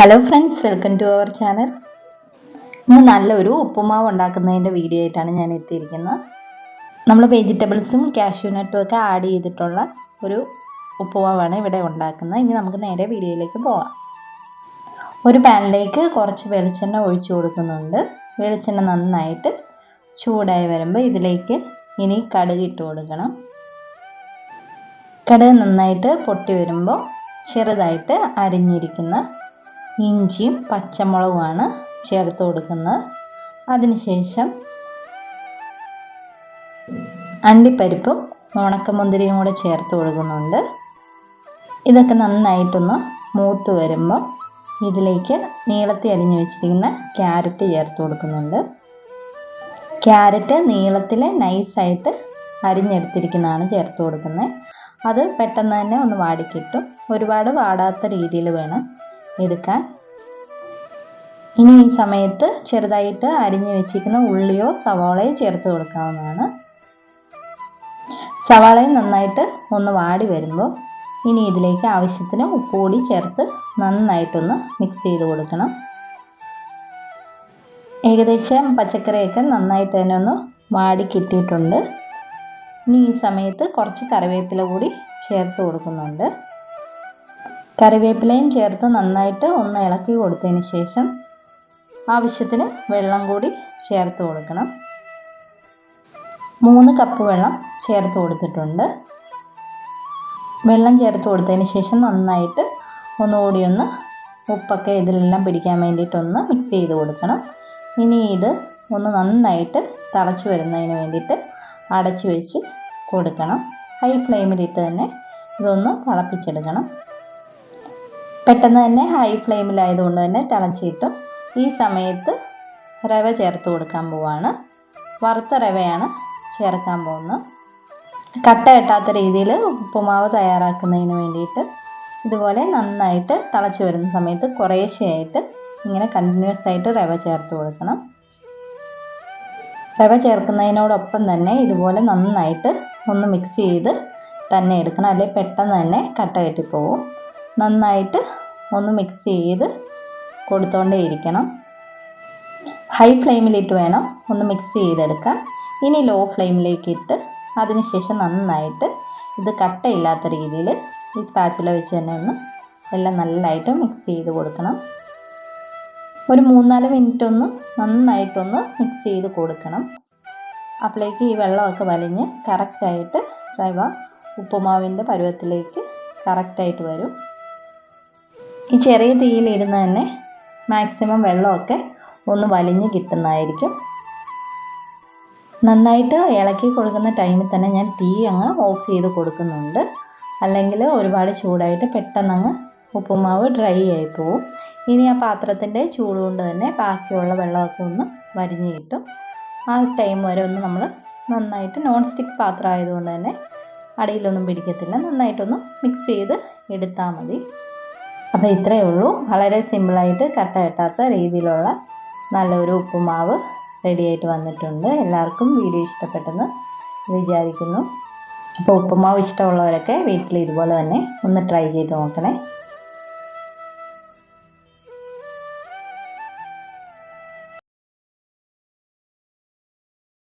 Hello friends welcome to our channel ഇന്ന് നല്ലൊരു ഉപ്പുമാവ് ഉണ്ടാക്കുന്നതിന്റെ video ആയിട്ടാണ് ഞാൻ എത്തിയിരിക്കുന്നത്. നമ്മൾ വെജിറ്റബിൾസും കാഷ്യൂ നട്ടും ഒക്കെ ആഡ് ചെയ്തിട്ടുള്ള ഒരു ഉപ്പുമാവാണ് ഇവിടെ ഉണ്ടാക്കുന്നത്. ഇനി നമുക്ക് നേരെ വീഡിയോയിലേക്ക് പോവാം. ഒരു പാനിലേക്ക് കുറച്ച് വെളിച്ചെണ്ണ ഒഴിച്ചു കൊടുക്കുന്നുണ്ട്. വെളിച്ചെണ്ണ നന്നായിട്ട് ചൂടായി വരുമ്പോൾ ഇതിലേക്ക് ഇനി കടുക് ഇട്ട് കൊടുക്കണം. കടുക് നന്നായിട്ട് പൊട്ടി വരുമ്പോൾ ചെറുതായിട്ട് അരിഞ്ഞിരിക്കുന്ന ഇഞ്ചിയും പച്ചമുളകുമാണ് ചേർത്ത് കൊടുക്കുന്നത്. അതിനുശേഷം അണ്ടിപ്പരിപ്പും ഉണക്കമുന്തിരിയും കൂടെ ചേർത്ത് കൊടുക്കുന്നുണ്ട്. ഇതൊക്കെ നന്നായിട്ടൊന്ന് മൂത്ത് വരുമ്പോൾ ഇതിലേക്ക് നീളത്തിൽ അരിഞ്ഞു വെച്ചിരിക്കുന്ന ക്യാരറ്റ് ചേർത്ത് കൊടുക്കുന്നുണ്ട്. ക്യാരറ്റ് നീളത്തിൽ നൈസായിട്ട് അരിഞ്ഞെടുത്തിരിക്കുന്നതാണ് ചേർത്ത് കൊടുക്കുന്നത്. അത് പെട്ടെന്ന് തന്നെ ഒന്ന് വാടിക്കിട്ടും. ഒരുപാട് വാടാത്ത രീതിയിൽ വേണം എടുക്കാൻ. ഇനി ഈ സമയത്ത് ചെറുതായിട്ട് അരിഞ്ഞു വെച്ചിരിക്കുന്ന ഉള്ളിയോ സവാളയോ ചേർത്ത് കൊടുക്കാവുന്നതാണ്. സവാളയും നന്നായിട്ട് ഒന്ന് വാടി വരുമ്പോൾ ഇനി ഇതിലേക്ക് ആവശ്യത്തിന് ഉപ്പുകൂടി ചേർത്ത് നന്നായിട്ടൊന്ന് മിക്സ് ചെയ്ത് കൊടുക്കണം. ഏകദേശം പച്ചക്കറിയൊക്കെ നന്നായിട്ട് തന്നെ ഒന്ന് വാടി കിട്ടിയിട്ടുണ്ട്. ഇനി ഈ സമയത്ത് കുറച്ച് കറിവേപ്പില കൂടി ചേർത്ത് കൊടുക്കുന്നുണ്ട്. കറിവേപ്പിലയും ചേർത്ത് നന്നായിട്ട് ഒന്ന് ഇളക്കി കൊടുത്തതിന് ശേഷം ആവശ്യത്തിന് വെള്ളം കൂടി ചേർത്ത് കൊടുക്കണം. മൂന്ന് കപ്പ് വെള്ളം ചേർത്ത് കൊടുത്തിട്ടുണ്ട്. വെള്ളം ചേർത്ത് കൊടുത്തതിന് ശേഷം നന്നായിട്ട് ഒന്നുകൂടി ഒന്ന് ഉപ്പൊക്കെ ഇതിലെല്ലാം പിടിക്കാൻ വേണ്ടിയിട്ടൊന്ന് മിക്സ് ചെയ്ത് കൊടുക്കണം. ഇനി ഇത് ഒന്ന് നന്നായിട്ട് തിളച്ച് വരുന്നതിന് വേണ്ടിയിട്ട് അടച്ചു വെച്ച് കൊടുക്കണം. ഹൈ ഫ്ലെയിമിലിട്ട് തന്നെ ഇതൊന്ന് തിളപ്പിച്ചെടുക്കണം. പെട്ടെന്ന് തന്നെ ഹൈ ഫ്ലെയിമിലായതുകൊണ്ട് തന്നെ തിളച്ചിട്ടും. ഈ സമയത്ത് റവ ചേർത്ത് കൊടുക്കാൻ പോവാണ്. വറുത്ത റവയാണ് ചേർക്കാൻ പോകുന്നത്. കട്ട കെട്ടാത്ത രീതിയിൽ ഉപ്പുമാവ് തയ്യാറാക്കുന്നതിന് വേണ്ടിയിട്ട് ഇതുപോലെ നന്നായിട്ട് തിളച്ച് വരുന്ന സമയത്ത് കുറേശ്ശെയായിട്ട് ഇങ്ങനെ കണ്ടിന്യൂസ് ആയിട്ട് റവ ചേർത്ത് കൊടുക്കണം. റവ ചേർക്കുന്നതിനോടൊപ്പം തന്നെ ഇതുപോലെ നന്നായിട്ട് ഒന്ന് മിക്സ് ചെയ്ത് തന്നെ എടുക്കണം. അല്ലെങ്കിൽ പെട്ടെന്ന് തന്നെ കട്ട കെട്ടിപ്പോവും. നന്നായിട്ട് ഒന്ന് മിക്സ് ചെയ്ത് കൊടുത്തോണ്ടേ ഇരിക്കണം. ഹൈ ഫ്ലെയിമിലിട്ട് വേണം ഒന്ന് മിക്സ് ചെയ്തെടുക്കാൻ. ഇനി ലോ ഫ്ലെയിമിലേക്ക് ഇട്ട് അതിനുശേഷം നന്നായിട്ട് ഇത് കട്ടയില്ലാത്ത രീതിയിൽ ഈ സ്പാച്ചില വെച്ച് തന്നെ ഒന്ന് എല്ലാം നല്ലതായിട്ട് മിക്സ് ചെയ്ത് കൊടുക്കണം. ഒരു മൂന്നാൽ മിനിറ്റ് ഒന്ന് നന്നായിട്ടൊന്ന് മിക്സ് ചെയ്ത് കൊടുക്കണം. അപ്പോഴേക്ക് ഈ വെള്ളമൊക്കെ വലിഞ്ഞ് കറക്റ്റായിട്ട് റവ ഉപ്പുമാവിന്റെ പരുവത്തിലേക്ക് കറക്റ്റായിട്ട് വരും. ഈ ചെറിയ തീയിലിരുന്ന് തന്നെ മാക്സിമം വെള്ളമൊക്കെ ഒന്ന് വലിഞ്ഞ് കിട്ടുന്നതായിരിക്കും. നന്നായിട്ട് ഇളക്കി കൊടുക്കുന്ന ടൈമിൽ തന്നെ ഞാൻ തീ അങ്ങ് ഓഫ് ചെയ്ത് കൊടുക്കുന്നുണ്ട്. അല്ലെങ്കിൽ ഒരുപാട് ചൂടായിട്ട് പെട്ടെന്ന് അങ്ങ് ഉപ്പുമാവ് ഡ്രൈ ആയി പോവും. ഇനി ആ പാത്രത്തിന്റെ ചൂട് കൊണ്ട് തന്നെ ബാക്കിയുള്ള വെള്ളമൊക്കെ ഒന്ന് വരിഞ്ഞ് കിട്ടും. ആ ടൈം വരെ ഒന്ന് നമ്മൾ നന്നായിട്ട് നോൺ സ്റ്റിക്ക് പാത്രം ആയതുകൊണ്ട് തന്നെ അടിയിലൊന്നും പിടിക്കത്തില്ല. നന്നായിട്ടൊന്ന് മിക്സ് ചെയ്ത് എടുത്താൽ മതി. അപ്പോൾ ഇത്രയേ ഉള്ളൂ. വളരെ സിമ്പിളായിട്ട് കട്ട കെട്ടാത്ത രീതിയിലുള്ള നല്ലൊരു ഉപ്പുമാവ് റെഡിയായിട്ട് വന്നിട്ടുണ്ട്. എല്ലാവർക്കും വീഡിയോ ഇഷ്ടപ്പെട്ടെന്ന് വിചാരിക്കുന്നു. അപ്പോൾ ഉപ്പുമാവ് ഇഷ്ടമുള്ളവരൊക്കെ വീട്ടിൽ ഇതുപോലെ തന്നെ ഒന്ന് ട്രൈ ചെയ്ത് നോക്കണേ.